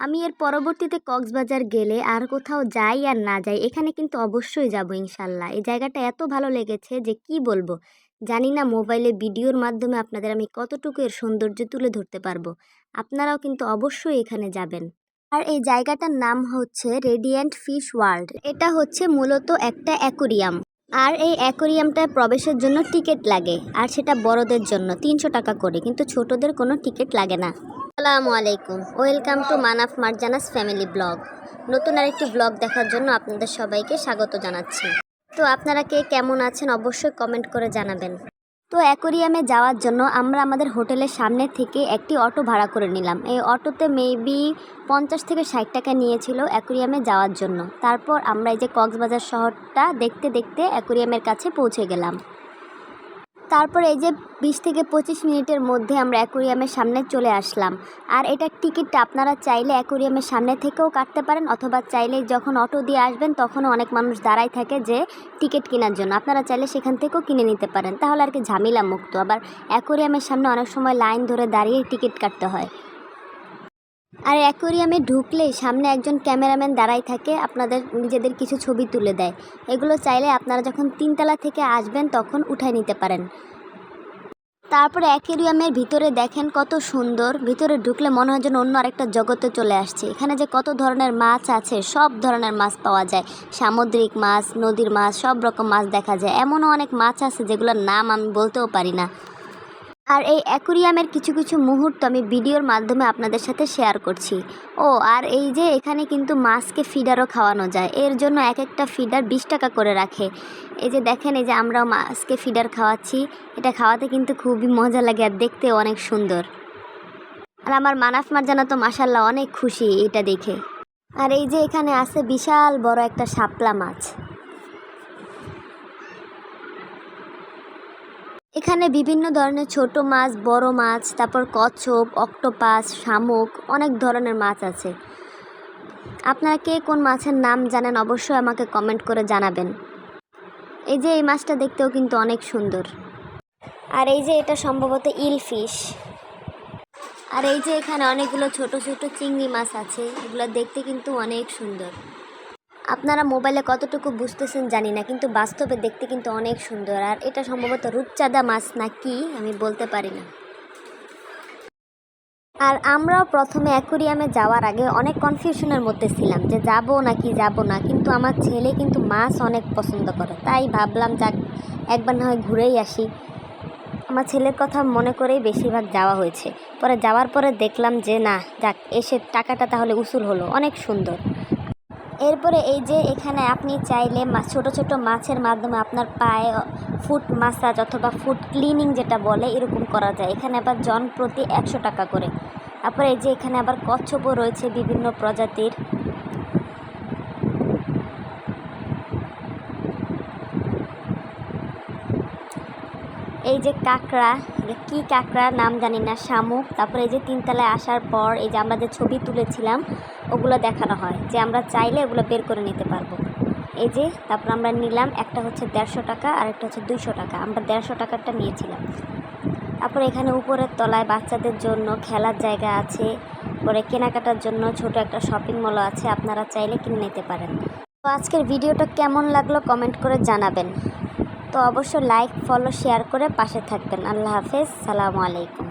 আমি এর পরবর্তীতে কক্সবাজার গেলে আর কোথাও যাই আর না যাই, এখানে কিন্তু অবশ্যই যাব ইনশাল্লাহ। এই জায়গাটা এত ভালো লেগেছে যে কি বলব? জানি না মোবাইলে ভিডিওর মাধ্যমে আপনাদের আমি কতটুকু এর সৌন্দর্য তুলে ধরতে পারব। আপনারাও কিন্তু অবশ্যই এখানে যাবেন। আর এই জায়গাটার নাম হচ্ছে রেডিয়েন্ট ফিশ ওয়ার্ল্ড। এটা হচ্ছে মূলত একটা অ্যাকোরিয়াম। আর এই অ্যাকোরিয়ামটায় প্রবেশের জন্য টিকিট লাগে। আর সেটা বড়দের জন্য, তিনশো টাকা করে। কিন্তু ছোটদের কোনো টিকিট লাগে না। আসসালামু আলাইকুম। Welcome to Manaf Marjana's family blog নতুন আরেকটি ব্লগ দেখার জন্য আপনাদের সবাইকে স্বাগত জানাচ্ছি। তো আপনারা কে কেমন আছেন অবশ্যই কমেন্ট করে জানাবেন। তো অ্যাকোরিয়ামে যাওয়ার জন্য আমরা আমাদের হোটেলের সামনে থেকে একটি অটো ভাড়া করে নিলাম। এই অটোতে মেবি পঞ্চাশ থেকে ষাট টাকা নিয়েছিল অ্যাকোরিয়ামে যাওয়ার জন্য। তারপর আমরা এই যে কক্সবাজার শহরটা দেখতে দেখতে অ্যাকোরিয়ামের কাছে পৌঁছে গেলাম। তারপর এই যে বিশ থেকে পঁচিশ মিনিটের মধ্যে আমরা অ্যাকোরিয়ামের সামনে চলে আসলাম। আর এটার টিকিটটা আপনারা চাইলে অ্যাকোরিয়ামের সামনে থেকেও কাটতে পারেন, অথবা চাইলে যখন অটো দিয়ে আসবেন তখনও অনেক মানুষ দাঁড়াই থাকে যে টিকিট কেনার জন্য। আপনারা চাইলে সেখান থেকেও কিনে নিতে পারেন। তাহলে আর কি ঝামেলা মুক্ত আবার অ্যাকোরিয়ামের সামনে অনেক সময় লাইন ধরে দাঁড়িয়ে টিকিট কাটতে হয়। আর অ্যাকোরিয়ামে ঢুকলেই সামনে একজন ক্যামেরাম্যান দাঁড়াই থাকে, আপনাদের নিজেদের কিছু ছবি তুলে দেয়। এগুলো চাইলে আপনারা যখন তিনতলা থেকে আসবেন তখন উঠায় নিতে পারেন। তারপরে অ্যাকোরিয়ামের ভিতরে দেখেন কত সুন্দর, ভিতরে ঢুকলে মনে হয় যেন অন্য আরেকটা জগতে চলে আসছে। এখানে যে কত ধরনের মাছ আছে, সব ধরনের মাছ পাওয়া যায়। সামুদ্রিক মাছ, নদীর মাছ, সব রকম মাছ দেখা যায়। এমনও অনেক মাছ আছে যেগুলোর নাম আমি বলতেও পারি না। আর এই অ্যাকুরিয়ামের কিছু কিছু মুহূর্ত আমি ভিডিওর মাধ্যমে আপনাদের সাথে শেয়ার করছি। ও, আর এই যে এখানে কিন্তু মাছকে ফিডারও খাওয়ানো যায়। এর জন্য এক একটা ফিডার বিশ টাকা করে রাখে। এই যে দেখেন, এই যে আমরাও মাছকে ফিডার খাওয়াচ্ছি। এটা খাওয়াতে কিন্তু খুবই মজা লাগে আর দেখতে অনেক সুন্দর। আর আমার মানাফ মারজানা তো মাসাল্লাহ অনেক খুশি এটা দেখে। আর এই যে এখানে আছে বিশাল বড় একটা শাপলা মাছ। এখানে বিভিন্ন ধরনের ছোট মাছ, বড় মাছ, তারপর কচ্ছপ, অক্টোপাস, শামুক, অনেক ধরনের মাছ আছে। আপনারা কে কোন মাছের নাম জানেন অবশ্যই আমাকে কমেন্ট করে জানাবেন। এই যে এই মাছটা দেখতেও কিন্তু অনেক সুন্দর। আর এই যে এটা সম্ভবত ইল ফিশ আর এই যে এখানে অনেকগুলো ছোট ছোট চিংড়ি মাছ আছে, এগুলো দেখতে কিন্তু অনেক সুন্দর। আপনারা মোবাইলে কতটুকু বুঝতেছেন জানি না, কিন্তু বাস্তবে দেখতে কিন্তু অনেক সুন্দর। আর এটা সম্ভবত রূপচাঁদা মাছ না কি, আমি বলতে পারি না। আর আমরাও প্রথমে অ্যাকুরিয়ামে যাওয়ার আগে অনেক কনফিউশনের মধ্যে ছিলাম যে যাব নাকি যাব না, কিন্তু আমার ছেলে কিন্তু মাছ অনেক পছন্দ করে। তাই ভাবলাম, যাক, একবার না হয় ঘুরেই আসি। আমার ছেলের কথা মনে করেই বেশিরভাগ যাওয়া হয়েছে। পরে যাওয়ার পরে দেখলাম যে না, যাক, এসে টাকাটা তাহলে উসুল হলো। অনেক সুন্দর। এরপরে এই যে এখানে আপনি চাইলে ছোট ছোট মাছের মাধ্যমে আপনার পায়ে ফুট মাসাজ অথবা ফুট ক্লিনিং যেটা বলে, এরকম করা যায়। এখানে আবার জন প্রতি একশো টাকা করে। তারপরে এই যে এখানে আবার কচ্ছপও রয়েছে বিভিন্ন প্রজাতির। এই যে কাঁকড়া কী কাঁকড়া নাম জানি না, শামুক। তারপরে এই যে তিনতলায় আসার পর এই যে আমরা যে ছবি তুলেছিলাম, ওগুলো দেখানো হয়। যে আমরা চাইলে ওগুলো বের করে নিতে পারব। এই যে, তারপর আমরা নিলাম, একটা হচ্ছে দেড়শো টাকা আর একটা হচ্ছে দুইশো টাকা। আমরা দেড়শো টাকারটা নিয়েছিলাম। তারপরে এখানে উপরের তলায় বাচ্চাদের জন্য খেলার জায়গা আছে। পরে কেনাকাটার জন্য ছোট একটা শপিং মলও আছে, আপনারা চাইলে কিনে নিতে পারেন। তো আজকের ভিডিওটা কেমন লাগল কমেন্ট করে জানাবেন। তো অবশ্যই লাইক ফলো শেয়ার করে পাশে থাকবেন। আল্লাহ হাফেজ সালামু আলাইকুম।